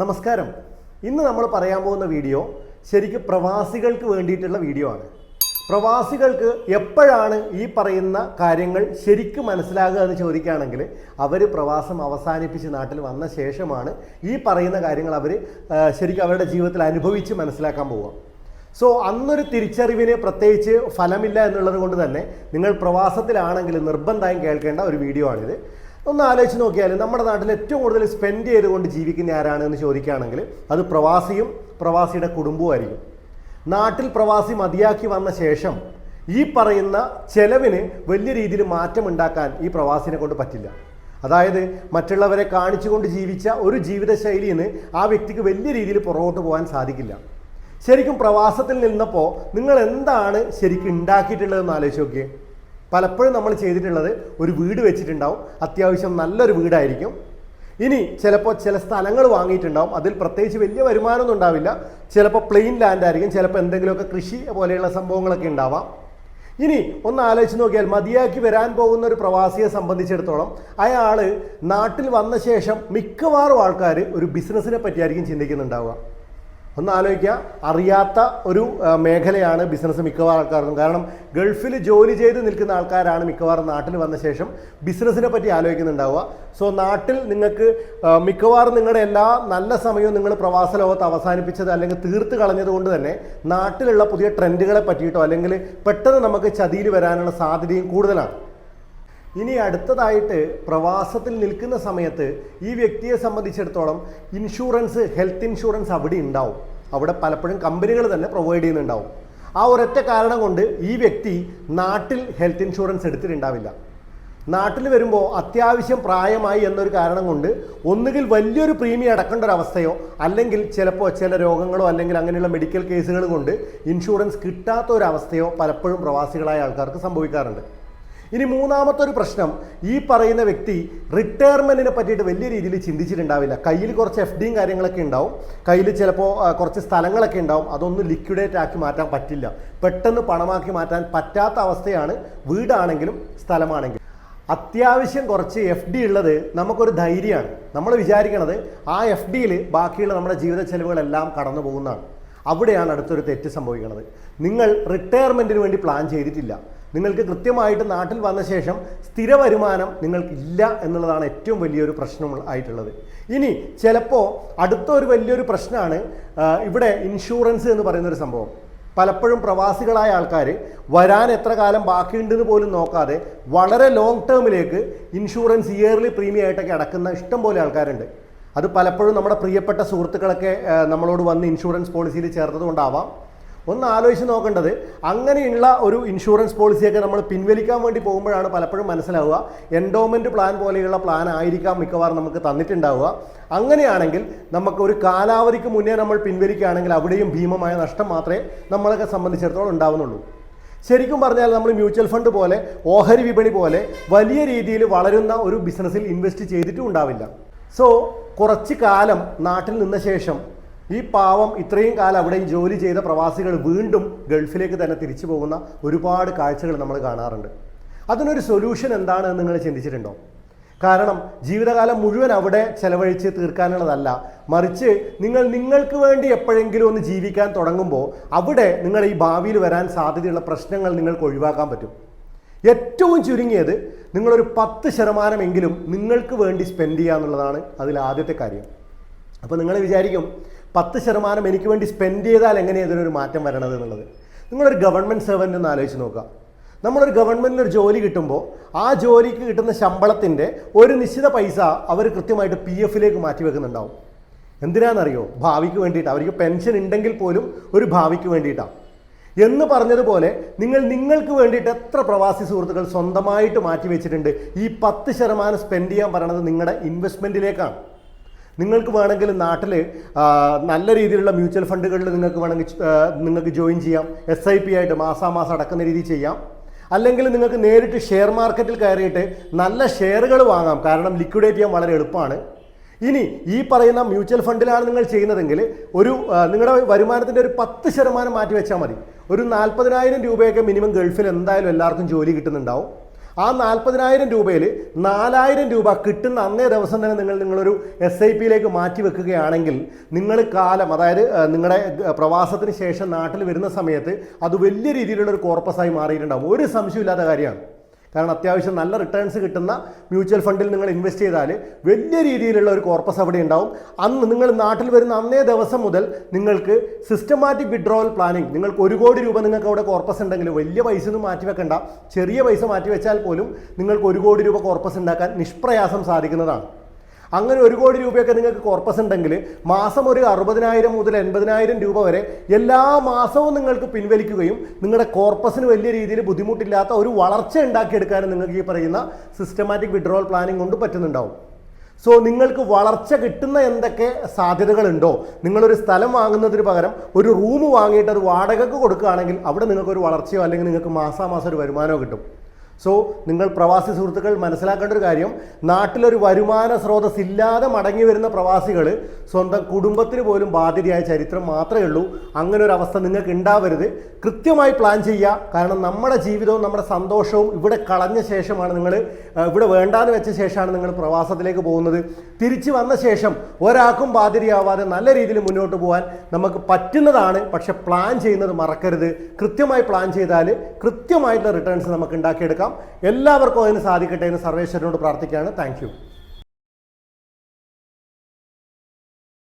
നമസ്കാരം. ഇന്ന് നമ്മൾ പറയാൻ പോകുന്ന വീഡിയോ ശരിക്കും പ്രവാസികൾക്ക് വേണ്ടിയിട്ടുള്ള വീഡിയോ ആണ്. പ്രവാസികൾക്ക് എപ്പോഴാണ് ഈ പറയുന്ന കാര്യങ്ങൾ ശരിക്കും മനസ്സിലാകുക എന്ന് ചോദിക്കുകയാണെങ്കിൽ അവർ പ്രവാസം അവസാനിപ്പിച്ച് നാട്ടിൽ വന്ന ശേഷമാണ് ഈ പറയുന്ന കാര്യങ്ങൾ അവർ ശരിക്കും അവരുടെ ജീവിതത്തിൽ അനുഭവിച്ച് മനസ്സിലാക്കാൻ പോവുക. സോ അന്നൊരു തിരിച്ചറിവിന് പ്രത്യേകിച്ച് ഫലമില്ല എന്നുള്ളത് കൊണ്ട് തന്നെ നിങ്ങൾ പ്രവാസത്തിലാണെങ്കിൽ നിർബന്ധമായും കേൾക്കേണ്ട ഒരു വീഡിയോ ആണിത്. ഒന്ന് ആലോചിച്ച് നോക്കിയാൽ നമ്മുടെ നാട്ടിൽ ഏറ്റവും കൂടുതൽ സ്പെൻഡ് ചെയ്തുകൊണ്ട് ജീവിക്കുന്ന ആരാണ് എന്ന് ചോദിക്കുകയാണെങ്കിൽ അത് പ്രവാസിയും പ്രവാസിയുടെ കുടുംബവുമായിരിക്കും നാട്ടിൽ പ്രവാസി മതിയാക്കി വന്ന ശേഷം ഈ പറയുന്ന ചെലവിന് വലിയ രീതിയിൽ മാറ്റമുണ്ടാക്കാൻ ഈ പ്രവാസിനെ കൊണ്ട് പറ്റില്ല. അതായത് മറ്റുള്ളവരെ കാണിച്ചുകൊണ്ട് ജീവിച്ച ഒരു ജീവിതശൈലിയിൽ നിന്ന് ആ വ്യക്തിക്ക് വലിയ രീതിയിൽ പുറകോട്ട് പോകാൻ സാധിക്കില്ല. ശരിക്കും പ്രവാസത്തിൽ നിന്നപ്പോൾ നിങ്ങൾ എന്താണ് ശരിക്കും ഉണ്ടാക്കിയിട്ടുള്ളതെന്ന് ആലോചിച്ച് നോക്കിയേ. പലപ്പോഴും നമ്മൾ ചെയ്തിട്ടുള്ളത് ഒരു വീട് വെച്ചിട്ടുണ്ടാവും. അത്യാവശ്യം നല്ലൊരു വീടായിരിക്കും. ഇനി ചിലപ്പോൾ ചില സ്ഥലങ്ങൾ വാങ്ങിയിട്ടുണ്ടാവും. അതിൽ പ്രത്യേകിച്ച് വലിയ വരുമാനമൊന്നും ഉണ്ടാവില്ല. ചിലപ്പോൾ പ്ലെയിൻ ലാൻഡ് ആയിരിക്കും. ചിലപ്പോൾ എന്തെങ്കിലുമൊക്കെ കൃഷി പോലെയുള്ള സംഭവങ്ങളൊക്കെ ഉണ്ടാവാം. ഇനി ഒന്ന് ആലോചിച്ച് നോക്കിയാൽ മതിയാക്കി വരാൻ പോകുന്ന ഒരു പ്രവാസിയെ സംബന്ധിച്ചിടത്തോളം അയാൾ നാട്ടിൽ വന്ന ശേഷം മിക്കവാറും ആൾക്കാർ ഒരു ബിസിനസ്സിനെ പറ്റിയായിരിക്കും ചിന്തിക്കുന്നുണ്ടാവുക. ഒന്ന് ആലോചിക്കുക അറിയാത്ത ഒരു മേഖലയാണ് ബിസിനസ് മിക്കവാറും ആൾക്കാർക്കും. കാരണം ഗൾഫിൽ ജോലി ചെയ്ത് നിൽക്കുന്ന ആൾക്കാരാണ് മിക്കവാറും നാട്ടിൽ വന്ന ശേഷം ബിസിനസ്സിനെ പറ്റി ആലോചിക്കുന്നുണ്ടാവുക. സോ നാട്ടിൽ നിങ്ങൾക്ക് മിക്കവാറും നിങ്ങളുടെ എല്ലാ നല്ല സമയവും നിങ്ങൾ പ്രവാസ ലോകത്ത് അവസാനിപ്പിച്ചത് അല്ലെങ്കിൽ തീർത്ത് കളഞ്ഞത് കൊണ്ട് തന്നെ നാട്ടിലുള്ള പുതിയ ട്രെൻഡുകളെ പറ്റിയിട്ടോ അല്ലെങ്കിൽ പെട്ടെന്ന് നമുക്ക് ചതിയിൽ വരാനുള്ള സാധ്യതയും കൂടുതലാണ്. ഇനി അടുത്തതായിട്ട് പ്രവാസത്തിൽ നിൽക്കുന്ന സമയത്ത് ഈ വ്യക്തിയെ സംബന്ധിച്ചിടത്തോളം ഇൻഷുറൻസ് ഹെൽത്ത് ഇൻഷുറൻസ് അവിടെ ഉണ്ടാവും. അവിടെ പലപ്പോഴും കമ്പനികൾ തന്നെ പ്രൊവൈഡ് ചെയ്യുന്നുണ്ടാവും. ആ ഒരൊറ്റ കാരണം കൊണ്ട് ഈ വ്യക്തി നാട്ടിൽ ഹെൽത്ത് ഇൻഷുറൻസ് എടുത്തിട്ടുണ്ടാവില്ല. നാട്ടിൽ വരുമ്പോൾ അത്യാവശ്യം പ്രായമായി എന്നൊരു കാരണം കൊണ്ട് ഒന്നുകിൽ വലിയൊരു പ്രീമിയം അടക്കേണ്ട ഒരു അവസ്ഥയോ അല്ലെങ്കിൽ ചിലപ്പോൾ ചില രോഗങ്ങളോ അല്ലെങ്കിൽ അങ്ങനെയുള്ള മെഡിക്കൽ കേസുകൾ കൊണ്ട് ഇൻഷുറൻസ് കിട്ടാത്ത ഒരു അവസ്ഥയോ പലപ്പോഴും പ്രവാസികളായ ആൾക്കാർക്ക് സംഭവിക്കാറുണ്ട്. ഇനി മൂന്നാമത്തെ ഒരു പ്രശ്നം. ഈ പറയുന്ന വ്യക്തി റിട്ടയർമെന്റിനെ പറ്റിയിട്ട് വലിയ രീതിയിൽ ചിന്തിച്ചിട്ടുണ്ടാവില്ല. കയ്യിൽ കുറച്ച് എഫ് ഡിയും കാര്യങ്ങളൊക്കെ ഉണ്ടാവും. കയ്യിൽ ചിലപ്പോൾ കുറച്ച് സ്ഥലങ്ങളൊക്കെ ഉണ്ടാവും. അതൊന്നും ലിക്വിഡേറ്റ് ആക്കി മാറ്റാൻ പറ്റില്ല. പെട്ടെന്ന് പണമാക്കി മാറ്റാൻ പറ്റാത്ത അവസ്ഥയാണ് വീടാണെങ്കിലും സ്ഥലമാണെങ്കിലും. അത്യാവശ്യം കുറച്ച് എഫ് ഡി ഉള്ളത് നമുക്കൊരു ധൈര്യമാണ്. നമ്മൾ വിചാരിക്കണത് ആ എഫ് ഡിയിൽ ബാക്കിയുള്ള നമ്മുടെ ജീവിത ചെലവുകളെല്ലാം കടന്നു പോകുന്നതാണ്. അവിടെയാണ് അടുത്തൊരു തെറ്റ് സംഭവിക്കുന്നത് നിങ്ങൾ റിട്ടയർമെന്റിന് വേണ്ടി പ്ലാൻ ചെയ്തിട്ടില്ല. നിങ്ങൾക്ക് കൃത്യമായിട്ട് നാട്ടിൽ വന്ന ശേഷം സ്ഥിര വരുമാനം നിങ്ങൾക്ക് ഇല്ല എന്നുള്ളതാണ് ഏറ്റവും വലിയൊരു പ്രശ്നം ആയിട്ടുള്ളത്. ഇനി ചിലപ്പോൾ അടുത്ത ഒരു വലിയൊരു പ്രശ്നമാണ് ഇവിടെ ഇൻഷുറൻസ് എന്ന് പറയുന്നൊരു സംഭവം. പലപ്പോഴും പ്രവാസികളായ ആൾക്കാർ വരാൻ എത്ര കാലം ബാക്കിയുണ്ടെന്ന് പോലും നോക്കാതെ വളരെ ലോങ് ടേമിലേക്ക് ഇൻഷുറൻസ് ഇയർലി പ്രീമിയം ആയിട്ടൊക്കെ അടക്കുന്ന ഇഷ്ടം പോലെ ആൾക്കാരുണ്ട്. അത് പലപ്പോഴും നമ്മുടെ പ്രിയപ്പെട്ട സുഹൃത്തുക്കളൊക്കെ നമ്മളോട് വന്ന് ഇൻഷുറൻസ് പോളിസിയിൽ ചേർത്തത് കൊണ്ടാവാം ഒന്ന് ആലോചിച്ച് നോക്കേണ്ടത് അങ്ങനെയുള്ള ഒരു ഇൻഷുറൻസ് പോളിസിയൊക്കെ നമ്മൾ പിൻവലിക്കാൻ വേണ്ടി പോകുമ്പോഴാണ് പലപ്പോഴും മനസ്സിലാവുക. എൻഡോമെന്റ് പ്ലാൻ പോലെയുള്ള പ്ലാൻ ആയിരിക്കാം മിക്കവാറും നമുക്ക് തന്നിട്ടുണ്ടാവുക. അങ്ങനെയാണെങ്കിൽ നമുക്ക് ഒരു കാലാവധിക്ക് മുന്നേ നമ്മൾ പിൻവലിക്കുകയാണെങ്കിൽ അവിടെയും ഭീമമായ നഷ്ടം മാത്രമേ നമ്മളൊക്കെ സംബന്ധിച്ചിടത്തോളം ഉണ്ടാവുന്നുള്ളൂ. ശരിക്കും പറഞ്ഞാൽ നമ്മൾ മ്യൂച്വൽ ഫണ്ട് പോലെ ഓഹരി വിപണി പോലെ വലിയ രീതിയിൽ വളരുന്ന ഒരു ബിസിനസ്സിൽ ഇൻവെസ്റ്റ് ചെയ്തിട്ടും ഉണ്ടാവില്ല. സോ കുറച്ച് കാലം നാട്ടിൽ നിന്ന ശേഷം ഈ പാവം ഇത്രയും കാലം അവിടെ ജോലി ചെയ്ത പ്രവാസികൾ വീണ്ടും ഗൾഫിലേക്ക് തന്നെ തിരിച്ചു പോകുന്ന ഒരുപാട് കാഴ്ചകൾ നമ്മൾ കാണാറുണ്ട്. അതിനൊരു സൊല്യൂഷൻ എന്താണെന്ന് നിങ്ങൾ ചിന്തിച്ചിട്ടുണ്ടോ? കാരണം ജീവിതകാലം മുഴുവൻ അവിടെ ചെലവഴിച്ച് തീർക്കാനുള്ളതല്ല. മറിച്ച് നിങ്ങൾ നിങ്ങൾക്ക് വേണ്ടി എപ്പോഴെങ്കിലും ഒന്ന് ജീവിക്കാൻ തുടങ്ങുമ്പോൾ അവിടെ നിങ്ങൾ ഈ ഭാവിയിൽ വരാൻ സാധ്യതയുള്ള പ്രശ്നങ്ങൾ നിങ്ങൾക്ക് ഒഴിവാക്കാൻ പറ്റും. ഏറ്റവും ചുരുങ്ങിയത് നിങ്ങളൊരു പത്ത് ശതമാനമെങ്കിലും നിങ്ങൾക്ക് വേണ്ടി സ്പെൻഡ് ചെയ്യുക എന്നുള്ളതാണ് അതിൽ ആദ്യത്തെ കാര്യം. അപ്പോൾ നിങ്ങൾ വിചാരിക്കും പത്ത് ശതമാനം എനിക്ക് വേണ്ടി സ്പെൻഡ് ചെയ്താൽ എങ്ങനെയാണ് ഇതിനൊരു മാറ്റം വരണത് എന്നുള്ളത്? നിങ്ങളൊരു ഗവൺമെന്റ് സെർവന്റ് എന്ന് ആലോചിച്ച് നോക്കുക. നമ്മളൊരു ഗവൺമെന്റിന് ഒരു ജോലി കിട്ടുമ്പോൾ ആ ജോലിക്ക് കിട്ടുന്ന ശമ്പളത്തിന്റെ ഒരു നിശ്ചിത പൈസ അവർ കൃത്യമായിട്ട് പി എഫിലേക്ക് മാറ്റി വെക്കുന്നുണ്ടാവും. എന്തിനാണെന്നറിയോ? ഭാവിക്ക് വേണ്ടിയിട്ട്. അവർക്ക് പെൻഷൻ ഉണ്ടെങ്കിൽ പോലും ഒരു ഭാവിക്ക് വേണ്ടിയിട്ടാണ് എന്ന് പറഞ്ഞതുപോലെ നിങ്ങൾ നിങ്ങൾക്ക് വേണ്ടിയിട്ട് എത്ര പ്രവാസി സുഹൃത്തുക്കൾ സ്വന്തമായിട്ട് മാറ്റി വെച്ചിട്ടുണ്ട് ഈ പത്ത് ശതമാനം സ്പെൻഡ് ചെയ്യാൻ പറയണത് നിങ്ങളുടെ ഇൻവെസ്റ്റ്മെന്റിലേക്കാണ് നിങ്ങൾക്ക് വേണമെങ്കിൽ നാട്ടിൽ നല്ല രീതിയിലുള്ള മ്യൂച്വൽ ഫണ്ടുകളിൽ നിങ്ങൾക്ക് വേണമെങ്കിൽ നിങ്ങൾക്ക് ജോയിൻ ചെയ്യാം. എസ് ഐ പി ആയിട്ട് മാസാമാസം അടക്കുന്ന രീതി ചെയ്യാം. അല്ലെങ്കിൽ നിങ്ങൾക്ക് നേരിട്ട് ഷെയർ മാർക്കറ്റിൽ കയറിയിട്ട് നല്ല ഷെയറുകൾ വാങ്ങാം. കാരണം ലിക്വിഡേറ്റ് ചെയ്യാൻ വളരെ എളുപ്പമാണ്. ഇനി ഈ പറയുന്ന മ്യൂച്വൽ ഫണ്ടിലാണ് നിങ്ങൾ ചെയ്യുന്നതെങ്കിൽ ഒരു നിങ്ങളുടെ വരുമാനത്തിന്റെ ഒരു പത്ത് ശതമാനം മാറ്റി വെച്ചാൽ മതി. ഒരു നാൽപ്പതിനായിരം രൂപയൊക്കെ മിനിമം ഗൾഫിൽ എന്തായാലും എല്ലാവർക്കും ജോലി കിട്ടുന്നുണ്ടാവും. ആ നാൽപ്പതിനായിരം രൂപയിൽ നാലായിരം രൂപ കിട്ടുന്ന അന്നേ ദിവസം തന്നെ നിങ്ങൾ നിങ്ങളൊരു എസ് ഐ പിയിലേക്ക് മാറ്റി വെക്കുകയാണെങ്കിൽ നിങ്ങൾ കാലം അതായത് നിങ്ങളുടെ പ്രവാസത്തിന് ശേഷം നാട്ടിൽ വരുന്ന സമയത്ത് അത് വലിയ രീതിയിലുള്ള ഒരു കോർപ്പസായി മാറിയിട്ടുണ്ടാകും ഒരു സംശയമില്ലാത്ത കാര്യമാണ്. കാരണം അത്യാവശ്യം നല്ല റിട്ടേൺസ് കിട്ടുന്ന മ്യൂച്വൽ ഫണ്ടിൽ നിങ്ങൾ ഇൻവെസ്റ്റ് ചെയ്താൽ വലിയ രീതിയിലുള്ള ഒരു കോർപ്പസ് അവിടെ ഉണ്ടാവും. അന്ന് നിങ്ങൾ നാട്ടിൽ വരുന്ന അന്നേ ദിവസം മുതൽ നിങ്ങൾക്ക് സിസ്റ്റമാറ്റിക് വിഡ്രോവൽ പ്ലാനിങ് നിങ്ങൾക്ക് ഒരു കോടി രൂപ നിങ്ങൾക്ക് അവിടെ കോർപ്പസ് ഉണ്ടെങ്കിൽ വലിയ പൈസ ഒന്നും മാറ്റി വെക്കണ്ട. ചെറിയ പൈസ മാറ്റി വെച്ചാൽ പോലും നിങ്ങൾക്ക് ഒരു കോടി രൂപ കോർപ്പസ് ഉണ്ടാക്കാൻ നിഷ്പ്രയാസം സാധിക്കുന്നതാണ്. അങ്ങനെ ഒരു കോടി രൂപയൊക്കെ നിങ്ങൾക്ക് കോർപ്പസ് ഉണ്ടെങ്കിൽ മാസം ഒരു അറുപതിനായിരം മുതൽ എൺപതിനായിരം രൂപ വരെ എല്ലാ മാസവും നിങ്ങൾക്ക് പിൻവലിക്കുകയും നിങ്ങളുടെ കോർപ്പസിന് വലിയ രീതിയിൽ ബുദ്ധിമുട്ടില്ലാത്ത ഒരു വളർച്ച ഉണ്ടാക്കിയെടുക്കാനും നിങ്ങൾക്ക് ഈ പറയുന്ന സിസ്റ്റമാറ്റിക് വിഡ്രോവൽ പ്ലാനിങ് കൊണ്ട് പറ്റുന്നുണ്ടാവും. സോ നിങ്ങൾക്ക് വളർച്ച കിട്ടുന്ന എന്തൊക്കെ സാധ്യതകളുണ്ടോ? നിങ്ങളൊരു സ്ഥലം വാങ്ങുന്നതിന് പകരം ഒരു റൂം വാങ്ങിയിട്ട് അത് വാടകയ്ക്ക് കൊടുക്കുകയാണെങ്കിൽ അവിടെ നിങ്ങൾക്കൊരു വളർച്ചയോ അല്ലെങ്കിൽ നിങ്ങൾക്ക് മാസാമാസം ഒരു വരുമാനമോ കിട്ടും. സോ നിങ്ങൾ പ്രവാസി സുഹൃത്തുക്കൾ മനസ്സിലാക്കേണ്ട ഒരു കാര്യം. നാട്ടിലൊരു വരുമാന സ്രോതസ് ഇല്ലാതെ മടങ്ങി വരുന്ന പ്രവാസികൾ സ്വന്തം കുടുംബത്തിന് പോലും ബാധ്യതയായ ചരിത്രം മാത്രമേ ഉള്ളൂ. അങ്ങനെ ഒരു അവസ്ഥ നിങ്ങൾക്ക് ഉണ്ടാവരുത് കൃത്യമായി പ്ലാൻ ചെയ്യുക കാരണം നമ്മുടെ ജീവിതവും നമ്മുടെ സന്തോഷവും ഇവിടെ കളഞ്ഞ ശേഷമാണ് നിങ്ങൾ ഇവിടെ വേണ്ടാന്ന് വെച്ച ശേഷമാണ് നിങ്ങൾ പ്രവാസത്തിലേക്ക് പോകുന്നത്. തിരിച്ചു വന്ന ശേഷം ഒരാൾക്കും ബാധ്യതയാവാതെ നല്ല രീതിയിൽ മുന്നോട്ട് പോകാൻ നമുക്ക് പറ്റുന്നതാണ്. പക്ഷെ പ്ലാൻ ചെയ്യുന്നത് മറക്കരുത്. കൃത്യമായി പ്ലാൻ ചെയ്താൽ കൃത്യമായിട്ടുള്ള റിട്ടേൺസ് നമുക്ക് ഉണ്ടാക്കിയെടുക്കാം. എല്ലാവർക്കും അതിന് സാധിക്കട്ടെ എന്ന് സർവേശ്വരനോട് പ്രാർത്ഥിക്കുകയാണ്. താങ്ക്